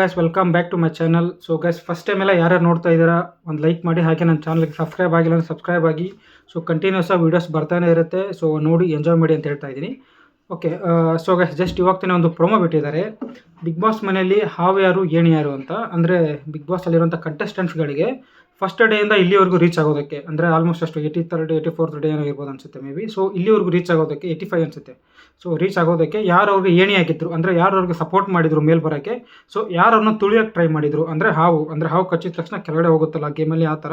Guys welcome back to my channel so guys first time ಎಲ್ಲ ಯಾರ್ಯಾರು ನೋಡ್ತಾ ಇದ್ದೀರಾ, ಒಂದು ಲೈಕ್ ಮಾಡಿ, ಹಾಗೆ ನನ್ನ ಚಾನಲ್ಗೆ ಸಬ್ಸ್ಕ್ರೈಬ್ ಆಗಿಲ್ಲ ಅಂದ್ರೆ ಸಬ್ಸ್ಕ್ರೈಬ್ ಆಗಿ. ಸೊ ಕಂಟಿನ್ಯೂಸ್ ಆಗಿ ವೀಡಿಯೋಸ್ ಬರ್ತಾನೆ ಇರುತ್ತೆ. ಸೊ ನೋಡಿ ಎಂಜಾಯ್ ಮಾಡಿ ಅಂತ ಹೇಳ್ತಾ ಇದ್ದೀನಿ. ಓಕೆ ಸೊ ಗ್ಯಾಸ್ ಜಸ್ಟ್ ಇವಾಗ ತಾನೇ ಒಂದು ಪ್ರೊಮೋ ಬಿಟ್ಟಿದ್ದಾರೆ. ಬಿಗ್ ಬಾಸ್ ಮನೆಯಲ್ಲಿ ಹಾವು ಯಾರು ಏಣಿ ಯಾರು ಅಂತ ಅಂದರೆ ಬಿಗ್ ಬಾಸಲ್ಲಿರುವಂಥ ಕಂಟೆಸ್ಟೆಂಟ್ಸ್ಗಳಿಗೆ ಫಸ್ಟ್ ಡೇಯಿಂದ ಇಲ್ಲಿವರೆಗೂ ರೀಚ್ ಆಗೋದಕ್ಕೆ, ಅಂದರೆ ಆಲ್ಮೋಸ್ಟ್ ಅಷ್ಟು eighty third eighty fourth day ಏನೋ ಇರ್ಬೋದು ಅನ್ಸುತ್ತೆ ಮೇ ಬಿ ಸೊ ಇಲ್ಲಿವರೆಗೂ ರೀಚ್ ಆಗೋದಕ್ಕೆ ಏಯ್ಟಿ ಫೈವ್ ಅನ್ಸುತ್ತೆ. ಸೊ ರೀಚ್ ಆಗೋದಕ್ಕೆ ಯಾರು ಅವ್ರಿಗೆ ಏಣಿ ಹಾಕಿದ್ರು, ಅಂದರೆ ಯಾರು ಅವ್ರಿಗೆ ಸಪೋರ್ಟ್ ಮಾಡಿದ್ರು ಮೇಲೆ ಬರೋಕ್ಕೆ ಸೊ ಯಾರನ್ನು ತುಳಿಯೋಕೆ ಟ್ರೈ ಮಾಡಿದ್ರು, ಅಂದರೆ ಹಾವು ಅಂದರೆ ಹಾವು ಕಚ್ಚಿದ ತಕ್ಷಣ ಕೆಳಗಡೆ ಹೋಗುತ್ತಲ್ಲ ಗೇಮಲ್ಲಿ ಆ ಥರ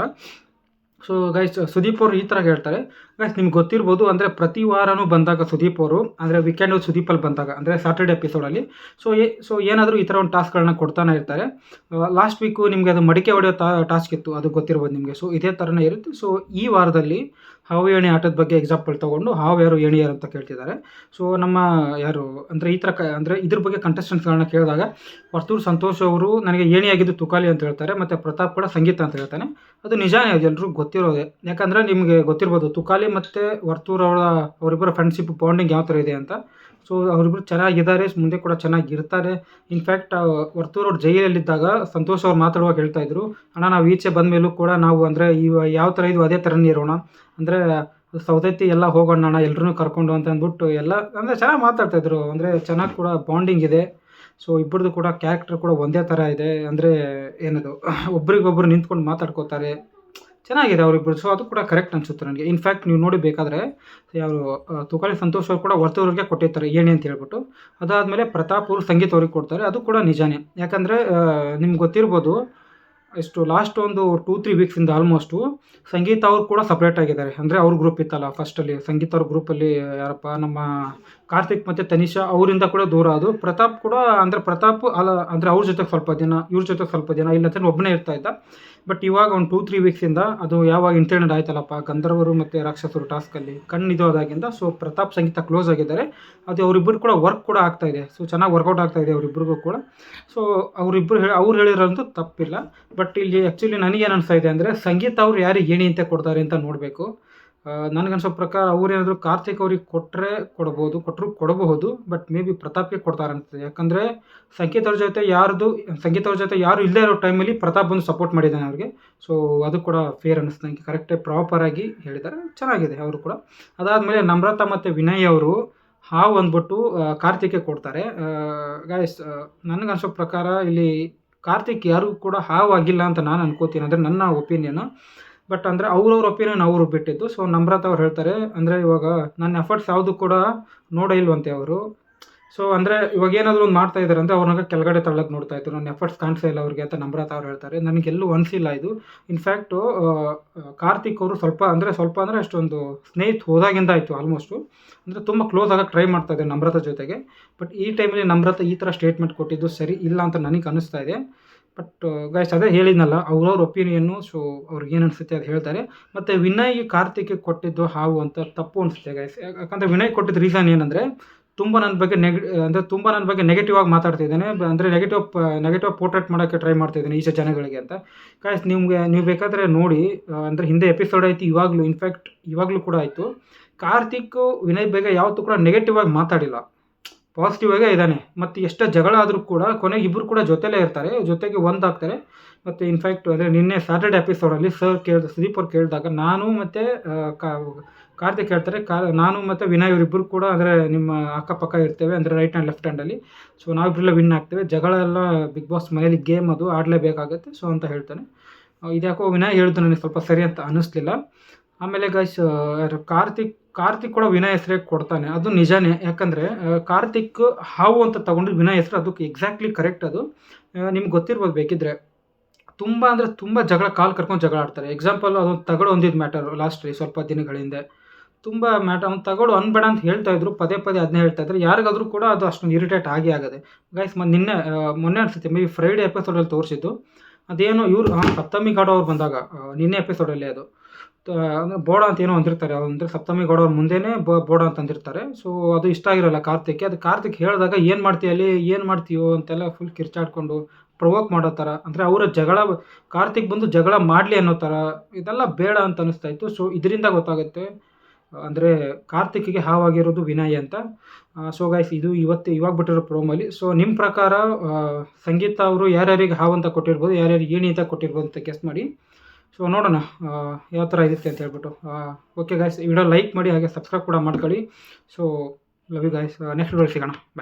ಸೊ ಗೈಸ್ ಸುದೀಪ್ ಅವರು ಈ ಥರ ಹೇಳ್ತಾರೆ. ಗೈಸ್ ನಿಮ್ಗೆ ಗೊತ್ತಿರ್ಬೋದು, ಅಂದರೆ ಪ್ರತಿ ವಾರನೂ ಬಂದಾಗ ಸುದೀಪ್ ಅವರು, ಅಂದರೆ ವೀಕೆಂಡ್ ಸುದೀಪಲ್ಲಿ ಬಂದಾಗ, ಅಂದರೆ ಸಾಟರ್ಡೆ ಎಪಿಸೋಡಲ್ಲಿ ಸೊ ಏ ಸೊ ಏನಾದರೂ ಈ ಥರ ಒಂದು ಟಾಸ್ಕ್ಗಳನ್ನ ಕೊಡ್ತಾನೆ ಇರ್ತಾರೆ. ಲಾಸ್ಟ್ ವೀಕು ನಿಮಗೆ ಅದು ಮಡಿಕೆ ಹೊಡೆಯೋ ಟಾಸ್ಕ್ ಇತ್ತು, ಅದು ಗೊತ್ತಿರ್ಬೋದು ನಿಮಗೆ. ಸೊ ಇದೇ ಥರನೇ ಇರುತ್ತೆ. ಸೊ ಈ ವಾರದಲ್ಲಿ ಹಾವು ಏಣಿ ಆಟದ ಬಗ್ಗೆ ಎಕ್ಸಾಂಪಲ್ ತೊಗೊಂಡು ಹಾವು ಯಾರು ಏಣಿ ಅಂತ ಕೇಳ್ತಿದ್ದಾರೆ. ಸೊ ನಮ್ಮ ಯಾರು ಅಂದರೆ ಈ ಥರ ಕ ಅಂದರೆ ಇದ್ರ ಬಗ್ಗೆ ಕಂಟೆಸ್ಟೆಂಟ್ಸ್ಗಳನ್ನ ಕೇಳಿದಾಗ ವರ್ತೂರು ಸಂತೋಷ್ ಅವರು ನನಗೆ ಏಣಿಯಾಗಿದ್ದು ತುಕಾಲಿ ಅಂತ ಹೇಳ್ತಾರೆ, ಮತ್ತು ಪ್ರತಾಪ್ ಕೂಡ ಸಂಗೀತ ಅಂತ ಹೇಳ್ತಾನೆ. ಅದು ನಿಜಾನೇ ಅದು ಎಲ್ಲರೂ ಗೊತ್ತಿರೋದೆ. ಯಾಕಂದರೆ ನಿಮಗೆ ಗೊತ್ತಿರ್ಬೋದು ತುಕಾಲಿ ಮತ್ತು ವರ್ತೂರ್ ಅವರ ಅವರಿಬ್ಬರ ಫ್ರೆಂಡ್ಶಿಪ್ ಬಾಂಡಿಂಗ್ ಯಾವ ಥರ ಇದೆ ಅಂತ. ಸೊ ಅವರಿಬ್ಬರು ಚೆನ್ನಾಗಿದ್ದಾರೆ, ಮುಂದೆ ಕೂಡ ಚೆನ್ನಾಗಿರ್ತಾರೆ. ಇನ್ಫ್ಯಾಕ್ಟ್ ವರ್ತೂರ್ ಅವ್ರು ಜೈಲಲ್ಲಿದ್ದಾಗ ಸಂತೋಷ್ ಅವ್ರು ಮಾತಾಡುವಾಗ ಹೇಳ್ತಾ ಇದ್ರು, ಅಣ್ಣ, ನಾವು ಈಚೆ ಬಂದ ಮೇಲೂ ಕೂಡ ನಾವು ಅಂದರೆ ಇವ ಯಾವ ಥರ ಇದು ಅದೇ ಥರನೇ ಇರೋಣ. ಅಂದರೆ ಸೌದತ್ತಿ ಎಲ್ಲ ಹೋಗೋಣ, ಅಣ್ಣ ಎಲ್ಲರೂ ಕರ್ಕೊಂಡು ಅಂತ ಅಂದ್ಬಿಟ್ಟು ಎಲ್ಲ, ಅಂದರೆ ಚೆನ್ನಾಗಿ ಮಾತಾಡ್ತಾಯಿದ್ರು ಅಂದರೆ ಚೆನ್ನಾಗಿ ಕೂಡ ಬಾಂಡಿಂಗ್ ಇದೆ. ಸೊ ಇಬ್ಬರದು ಕೂಡ ಕ್ಯಾರೆಕ್ಟರ್ ಕೂಡ ಒಂದೇ ಥರ ಇದೆ. ಅಂದರೆ ಏನದು, ಒಬ್ರಿಗೊಬ್ರು ನಿಂತ್ಕೊಂಡು ಮಾತಾಡ್ಕೋತಾರೆ. ಚೆನ್ನಾಗಿದೆ ಅವರಿಬ್ಬರು ಸೊ ಅದು ಕೂಡ ಕರೆಕ್ಟ್ ಅನಿಸುತ್ತೆ ನನಗೆ. ಇನ್ಫ್ಯಾಕ್ಟ್ ನೀವು ನೋಡಿ ಬೇಕಾದರೆ ಯಾರು ತುಕಾಲಿ ಸಂತೋಷ್ ಅವರು ಕೂಡ ವರ್ತೂರಿಗೆ ಕೊಟ್ಟಿರ್ತಾರೆ, ಏಣಿ ಅಂತ ಹೇಳ್ಬಿಟ್ಟು. ಅದಾದಮೇಲೆ ಪ್ರತಾಪ್ ಅವರು ಸಂಗೀತ ಅವ್ರಿಗೆ ಕೊಡ್ತಾರೆ, ಅದು ಕೂಡ ನಿಜಾನೇ. ಯಾಕಂದರೆ ನಿಮ್ಗೆ ಗೊತ್ತಿರ್ಬೋದು ಎಷ್ಟು ಲಾಸ್ಟ್ ಒಂದು ಟೂ ತ್ರೀ ವೀಕ್ಸಿಂದ ಆಲ್ಮೋಸ್ಟು ಸಂಗೀತ ಅವ್ರು ಕೂಡ ಸಪ್ರೇಟ್ ಆಗಿದ್ದಾರೆ. ಅಂದರೆ ಅವ್ರ ಗ್ರೂಪ್ ಇತ್ತಲ್ಲ ಫಸ್ಟಲ್ಲಿ ಸಂಗೀತ ಅವ್ರ ಗ್ರೂಪಲ್ಲಿ ಯಾರಪ್ಪ, ನಮ್ಮ ಕಾರ್ತಿಕ್ ಮತ್ತು ತನಿಷಾ ಅವರಿಂದ ಕೂಡ ದೂರ. ಅದು ಪ್ರತಾಪ್ ಕೂಡ ಅಂದರೆ ಪ್ರತಾಪ್ ಅಲ್ಲ, ಅಂದರೆ ಅವ್ರ ಜೊತೆಗೆ ಸ್ವಲ್ಪ ದಿನ, ಇವ್ರ ಜೊತೆಗೆ ಸ್ವಲ್ಪ ದಿನ ಇಲ್ಲ ಅಂತ ಒಬ್ಬನೇ ಇರ್ತಾ ಇದ್ದ. ಬಟ್ ಇವಾಗ ಒಂದು ಟೂ ತ್ರೀ ವೀಕ್ಸಿಂದ ಅದು ಯಾವಾಗ ಇಂಟರ್ನೆಟ್ ಆಯ್ತಲ್ಲಪ್ಪ, ಗಂಧರ್ವರು ಮತ್ತು ರಾಕ್ಷಸರು ಟಾಸ್ಕಲ್ಲಿ ಕಣ್ಣಿದೋದಾಗಿಂದ ಸೊ ಪ್ರತಾಪ್ ಸಂಗೀತ ಕ್ಲೋಸ್ ಆಗಿದ್ದಾರೆ. ಅದು ಅವರಿಬ್ಬರು ಕೂಡ ವರ್ಕ್ ಕೂಡ ಆಗ್ತಾ ಇದೆ. ಸೊ ಚೆನ್ನಾಗಿ ವರ್ಕೌಟ್ ಆಗ್ತಾ ಇದೆ ಅವರಿಬ್ಬರಿಗೂ ಕೂಡ. ಸೊ ಅವರಿಬ್ಬರು ಹೇಳಿ ಅವ್ರು ಹೇಳಿರೋದು ತಪ್ಪಿಲ್ಲ. ಬಟ್ ಇಲ್ಲಿ ಆ್ಯಕ್ಚುಲಿ ನನಗೇನು ಅನಿಸ್ತಾ ಇದೆ ಅಂದರೆ ಸಂಗೀತ ಅವ್ರು ಯಾರಿಗೆ ಏಣಿ ಅಂತ ಕೊಡ್ತಾರೆ ಅಂತ ನೋಡಬೇಕು. ನನಗನ್ಸೋ ಪ್ರಕಾರ ಅವ್ರೇನಾದರೂ ಕಾರ್ತಿಕ್ ಅವ್ರಿಗೆ ಕೊಟ್ಟರೆ ಕೊಡ್ಬೋದು ಕೊಟ್ಟರು ಕೊಡಬಹುದು ಬಟ್ ಮೇ ಬಿ ಪ್ರತಾಪ್ಗೆ ಕೊಡ್ತಾರೆ ಅನ್ಸುತ್ತೆ ಯಾಕಂದರೆ ಸಂಗೀತ ಅವ್ರ ಜೊತೆ ಯಾರ್ದು ಸಂಗೀತ ಅವ್ರ ಜೊತೆ ಯಾರು ಇಲ್ಲದೇ ಇರೋ ಟೈಮಲ್ಲಿ ಪ್ರತಾಪ್ ಬಂದು ಸಪೋರ್ಟ್ ಮಾಡಿದ್ದಾನೆ ಅವ್ರಿಗೆ. ಸೊ ಅದು ಕೂಡ ಫೇರ್ ಅನ್ನಿಸ್ತು ನನಗೆ ಕರೆಕ್ಟಾಗಿ ಪ್ರಾಪರಾಗಿ ಹೇಳಿದ್ದಾರೆ ಚೆನ್ನಾಗಿದೆ ಅವರು ಕೂಡ. ಅದಾದಮೇಲೆ ನಮ್ರತಾ ಮತ್ತು ವಿನಯ್ ಅವರು ಹಾವು ಅಂದ್ಬಿಟ್ಟು ಕಾರ್ತಿಕ್ಗೆ ಕೊಡ್ತಾರೆ. ಗಾಯಸ್ ನನಗನ್ಸೋ ಪ್ರಕಾರ ಇಲ್ಲಿ ಕಾರ್ತಿಕ್ ಯಾರಿಗೂ ಕೂಡ ಹಾವಾಗಿಲ್ಲ ಅಂತ ನಾನು ಅನ್ಕೋತೀನಿ. ಅಂದರೆ ನನ್ನ ಒಪಿನಿಯನು ಬಟ್ ಅಂದರೆ ಅವ್ರವ್ರ ಒಪಿನಿಯನ್ ಅವರು ಬಿಟ್ಟಿದ್ದು. ಸೊ ನಮ್ರತ ಅವ್ರು ಹೇಳ್ತಾರೆ, ಅಂದರೆ ಇವಾಗ ನನ್ನ ಎಫರ್ಟ್ಸ್ ಯಾವುದು ಕೂಡ ನೋಡೇ ಇಲ್ವಂತೆ ಅವರು. ಸೊ ಅಂದರೆ ಇವಾಗ ಏನಾದರೂ ಒಂದು ಮಾಡ್ತಾ ಇದ್ದಾರೆ ಅಂದರೆ ಅವ್ರನ್ನ ಕೆಳಗಡೆ ತಳ್ಳಕ್ಕೆ ನೋಡ್ತಾ ಇದ್ರು. ನನ್ನ ಎಫರ್ಟ್ಸ್ ಕಾಣಿಸ್ತಾ ಇಲ್ಲ ಅವ್ರಿಗೆ ಅಂತ ನಮ್ರತ ಅವ್ರು ಹೇಳ್ತಾರೆ. ನನಗೆಲ್ಲೂ ಅನಿಸಿಲ್ಲ ಇದು. ಇನ್ಫ್ಯಾಕ್ಟು ಕಾರ್ತಿಕ್ ಅವರು ಸ್ವಲ್ಪ ಅಂದರೆ ಸ್ವಲ್ಪ ಅಂದರೆ ಅಷ್ಟೊಂದು ಸ್ನೇಹಿತ ಹೋದಾಗಿಂದ ಆಯಿತು ಆಲ್ಮೋಸ್ಟು ಅಂದರೆ ತುಂಬ ಕ್ಲೋಸ್ ಆಗಕ್ಕೆ ಟ್ರೈ ಮಾಡ್ತಾ ಇದ್ದಾರೆ ನಮ್ರತ ಜೊತೆಗೆ. ಬಟ್ ಈ ಟೈಮಲ್ಲಿ ನಮ್ರತ ಈ ಥರ ಸ್ಟೇಟ್ಮೆಂಟ್ ಕೊಟ್ಟಿದ್ದು ಸರಿ ಇಲ್ಲ ಅಂತ ನನಗೆ ಅನಿಸ್ತಾ ಇದೆ. ಬಟ್ ಗೈಸ್ ಅದೇ ಹೇಳಿದ್ನಲ್ಲ, ಅವ್ರವ್ರ ಒಪಿನಿಯನ್ನು ಸೊ ಅವ್ರಿಗೆ ಏನು ಅನಿಸುತ್ತೆ ಅದು ಹೇಳ್ತಾರೆ. ಮತ್ತು ವಿನಯ್ ಕಾರ್ತಿಕ್ಗೆ ಕೊಟ್ಟಿದ್ದು ಹಾವು ಅಂತ ತಪ್ಪು ಅನಿಸುತ್ತೆ ಗೈಸ್ ಯಾಕಂದರೆ ವಿನಯ್ ಕೊಟ್ಟಿದ್ದ ರೀಸನ್ ಏನಂದರೆ, ತುಂಬ ನನ್ನ ಬಗ್ಗೆ ನೆಗ್ ಅಂದರೆ ತುಂಬ ನನ್ನ ಬಗ್ಗೆ ನೆಗೆಟಿವ್ ಆಗಿ ಮಾತಾಡ್ತಿದ್ದಾನೆ ಅಂದರೆ ನೆಗೆಟಿವ್ ನೆಗೆಟಿವ್ ಪೋರ್ಟ್ರೇಟ್ ಮಾಡೋಕ್ಕೆ ಟ್ರೈ ಮಾಡ್ತಿದ್ದಾನೆ ಈಚೆ ಜನಗಳಿಗೆ ಅಂತ. ಗಾಯ್ಸ್ ನಿಮಗೆ, ನೀವು ಬೇಕಾದರೆ ನೋಡಿ ಅಂದರೆ ಹಿಂದೆ ಎಪಿಸೋಡ್ ಆಯಿತು, ಇವಾಗಲೂ ಇನ್ಫ್ಯಾಕ್ಟ್ ಇವಾಗಲೂ ಕೂಡ ಆಯಿತು. ಕಾರ್ತಿಕ್, ವಿನಯ್ ಬಗ್ಗೆ ಯಾವತ್ತೂ ಕೂಡ ನೆಗೆಟಿವ್ ಆಗಿ ಮಾತಾಡಿಲ್ಲ. ಪಾಸಿಟಿವ್ ಆಗೇ ಇದ್ದಾನೆ. ಮತ್ತು ಎಷ್ಟೇ ಜಗಳ ಆದರೂ ಕೂಡ ಕೊನೆಗೆ ಇಬ್ಬರು ಕೂಡ ಜೊತೆಲೇ ಇರ್ತಾರೆ. ಜೊತೆಗೆ ಒಂದಾಗ್ತಾರೆ ಮತ್ತು ಇನ್ಫ್ಯಾಕ್ಟ್ ಅಂದರೆ ನಿನ್ನೆ ಸ್ಯಾಟರ್ಡೆ ಎಪಿಸೋಡಲ್ಲಿ ಸರ್ ಕೇಳಿದ, ಸುದೀಪ್ ಅವ್ರು ಕೇಳಿದಾಗ ನಾನು ಮತ್ತು ಕಾರ್ತಿಕ್ ಹೇಳ್ತಾರೆ, ಕಾ, ನಾನು ಮತ್ತು ವಿನಯ್ ಇವರಿಬ್ಬರು ಕೂಡ ಅಂದರೆ ನಿಮ್ಮ ಅಕ್ಕಪಕ್ಕ ಇರ್ತೇವೆ ಅಂದರೆ ರೈಟ್ ಹ್ಯಾಂಡ್ ಲೆಫ್ಟ್ ಹ್ಯಾಂಡಲ್ಲಿ ಸೊ ನಾವಿಬ್ಬರೆಲ್ಲ ವಿನ್ ಆಗ್ತೇವೆ. ಜಗಳ ಎಲ್ಲ ಬಿಗ್ ಬಾಸ್ ಮನೇಲಿ ಗೇಮ್ ಅದು ಆಡಲೇಬೇಕಾಗತ್ತೆ. ಸೊ ಅಂತ ಹೇಳ್ತಾನೆ. ಇದ್ಯಾಕೋ ವಿನಯ್ ಹೇಳಿದ್ದು ನನಗೆ ಸ್ವಲ್ಪ ಸರಿ ಅಂತ ಅನ್ನಿಸ್ಲಿಲ್ಲ ಆಮೇಲೆ ಗೈಸ್ ಯಾರು ಕಾರ್ತಿಕ್ ಕಾರ್ತಿಕ್ ಕೂಡ ವಿನಯ್ ಹೆಸರೇ ಕೊಡ್ತಾನೆ. ಅದು ನಿಜಾನೇ. ಯಾಕಂದರೆ ಕಾರ್ತಿಕ್ ಹಾವು ಅಂತ ತಗೊಂಡ್ರೆ ವಿನಯ್ ಹೆಸರು ಅದಕ್ಕೆ ಎಕ್ಸಾಕ್ಟ್ಲಿ ಕರೆಕ್ಟ್ ಅದು. ನಿಮ್ಗೆ ಗೊತ್ತಿರ್ಬೋದು ಬೇಕಿದ್ರೆ. ತುಂಬ ಅಂದರೆ ತುಂಬ ಜಗಳ, ಕಾಲು ಕರ್ಕೊಂಡು ಜಗಳ ಆಡ್ತಾರೆ. ಎಕ್ಸಾಂಪಲ್ ಅದೊಂದು ತಗಡು ಹೊಂದಿದ್ದು ಮ್ಯಾಟರ್ ಲಾಸ್ಟ್ ಸ್ವಲ್ಪ ದಿನಗಳ ಹಿಂದೆ. ತುಂಬ ಮ್ಯಾಟರ್ ಅವ್ನು ತಗೊಡು ಅನ್ಬೇಡ ಅಂತ ಹೇಳ್ತಾ ಇದ್ರು, ಪದೇ ಪದೇ ಅದನ್ನೇ ಹೇಳ್ತಾ ಇದ್ರು. ಯಾರಿಗಾದ್ರೂ ಕೂಡ ಅದು ಅಷ್ಟೊಂದು ಇರಿಟೇಟ್ ಆಗಿ ಆಗದೆ. ಗೈಸ್ ಮತ್ತು ನಿನ್ನೆ ಮೊನ್ನೆ ಅನಿಸುತ್ತೆ ಮೇ ಬಿ ಫ್ರೈಡೇ ಎಪಿಸೋಡಲ್ಲಿ ತೋರಿಸಿದ್ದು. ಅದೇನೋ ಇವರು ಸಪ್ತಮಿ ಗಾಡೋ ಅವ್ರು ಬಂದಾಗ ನಿನ್ನೆ ಎಪಿಸೋಡಲ್ಲಿ ಅದು. ಅಂದರೆ ಬೋಡ ಅಂತ ಏನೋ ಅಂದಿರ್ತಾರೆ ಅಂದರೆ ಸಪ್ತಮಿ ಗೌಡ ಅವ್ರ ಮುಂದೆನೇ ಬೋಡ ಅಂತ ಅಂದಿರ್ತಾರೆ. ಸೊ ಅದು ಇಷ್ಟ ಆಗಿರಲ್ಲ ಕಾರ್ತಿಕ್ಗೆ. ಅದು ಕಾರ್ತಿಕ್ ಹೇಳಿದಾಗ ಏನು ಮಾಡ್ತೀಯ ಅಲ್ಲಿ, ಏನು ಮಾಡ್ತೀಯೋ ಅಂತೆಲ್ಲ ಫುಲ್ ಕಿರ್ಚಾಡ್ಕೊಂಡು ಪ್ರವೋಕ್ ಮಾಡೋ ಥರ ಅಂದರೆ ಅವರ ಜಗಳ, ಕಾರ್ತಿಕ್ ಬಂದು ಜಗಳ ಮಾಡಲಿ ಅನ್ನೋ ಥರ ಇದೆಲ್ಲ ಬೇಡ ಅಂತ ಅನಿಸ್ತಾ ಇತ್ತು. ಸೊ ಇದರಿಂದ ಗೊತ್ತಾಗುತ್ತೆ, ಅಂದರೆ ಕಾರ್ತಿಕ್ಗೆ ಹಾವಾಗಿರೋದು ವಿನಯ್ ಅಂತ. ಸೊ ಗಾಯ್ಸ್ ಇದು ಇವತ್ತು ಇವಾಗ ಬಿಟ್ಟಿರೋ ಪ್ರೋಮಲ್ಲಿ ಸೊ ನಿಮ್ಮ ಪ್ರಕಾರ ಸಂಗೀತ ಅವರು ಯಾರ್ಯಾರಿಗೆ ಹಾವು ಅಂತ ಕೊಟ್ಟಿರ್ಬೋದು, ಯಾರ್ಯಾರಿಗೆ ಏಣಿ ಅಂತ ಕೊಟ್ಟಿರ್ಬೋದು ಅಂತ ಗೆಸ್ ಮಾಡಿ. ಸೊ ನೋಡೋಣ ಯಾವ ಥರ ಇರುತ್ತೆ ಅಂತ ಹೇಳ್ಬಿಟ್ಟು. ಓಕೆ ಗಾಯ್ಸ್ ವಿಡಿಯೋ ಲೈಕ್ ಮಾಡಿ, ಹಾಗೆ ಸಬ್ಸ್ಕ್ರೈಬ್ ಕೂಡ ಮಾಡ್ಕೊಳ್ಳಿ. So love you guys next video ಸಿಗೋಣ. ಬಾಯ್